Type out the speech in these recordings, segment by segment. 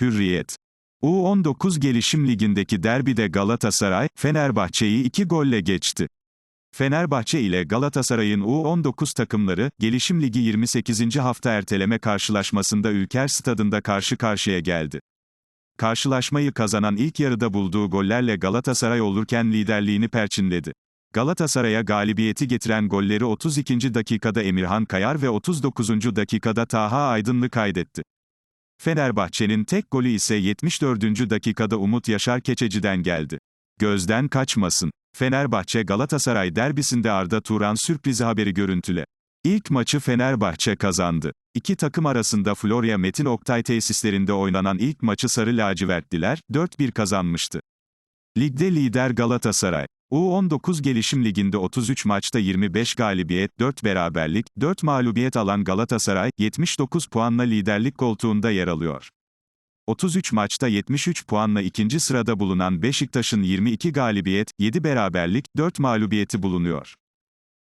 Hürriyet. U19 Gelişim Ligi'ndeki derbide Galatasaray, Fenerbahçe'yi 2 golle geçti. Fenerbahçe ile Galatasaray'ın U19 takımları, Gelişim Ligi 28. hafta erteleme karşılaşmasında Ülker Stadında karşı karşıya geldi. Karşılaşmayı kazanan ilk yarıda bulduğu gollerle Galatasaray olurken liderliğini perçinledi. Galatasaray'a galibiyeti getiren golleri 32. dakikada Emirhan Kayar ve 39. dakikada Taha Aydınlı kaydetti. Fenerbahçe'nin tek golü ise 74. dakikada Umut Yaşar Keçeci'den geldi. Gözden kaçmasın. Fenerbahçe Galatasaray derbisinde Arda Turan sürprizi haberi görüntüle. İlk maçı Fenerbahçe kazandı. İki takım arasında Florya Metin Oktay tesislerinde oynanan ilk maçı Sarı Lacivertliler 4-1 kazanmıştı. Ligde lider Galatasaray. U19 Gelişim Ligi'nde 33 maçta 25 galibiyet, 4 beraberlik, 4 mağlubiyet alan Galatasaray, 79 puanla liderlik koltuğunda yer alıyor. 33 maçta 73 puanla ikinci sırada bulunan Beşiktaş'ın 22 galibiyet, 7 beraberlik, 4 mağlubiyeti bulunuyor.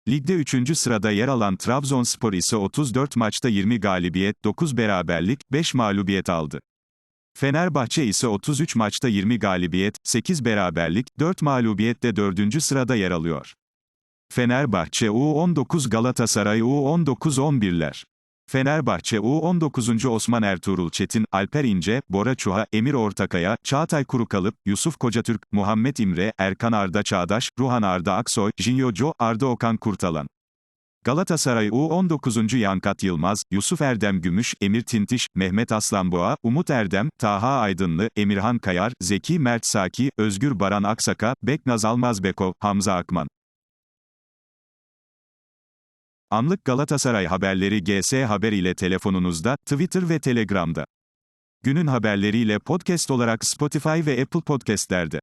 Ligde 3. sırada yer alan Trabzonspor ise 34 maçta 20 galibiyet, 9 beraberlik, 5 mağlubiyet aldı. Fenerbahçe ise 33 maçta 20 galibiyet, 8 beraberlik, 4 mağlubiyetle 4. sırada yer alıyor. Fenerbahçe U19 Galatasaray U19 11'ler. Fenerbahçe U19. Osman Ertuğrul Çetin, Alper İnce, Bora Çuha, Emir Ortakaya, Çağatay Kurukalıp, Yusuf Kocatürk, Muhammed İmre, Erkan Arda Çağdaş, Ruhan Arda Aksoy, Jinyojo, Arda Okan Kurtalan. Galatasaray U19. Yankat Yılmaz, Yusuf Erdem Gümüş, Emir Tintiş, Mehmet Aslanboğa, Umut Erdem, Taha Aydınlı, Emirhan Kayar, Zeki Mert Saki, Özgür Baran Aksaka, Beknaz Almazbekov, Hamza Akman. Anlık Galatasaray haberleri GS Haber ile telefonunuzda, Twitter ve Telegram'da. Günün haberleriyle podcast olarak Spotify ve Apple Podcast'lerde.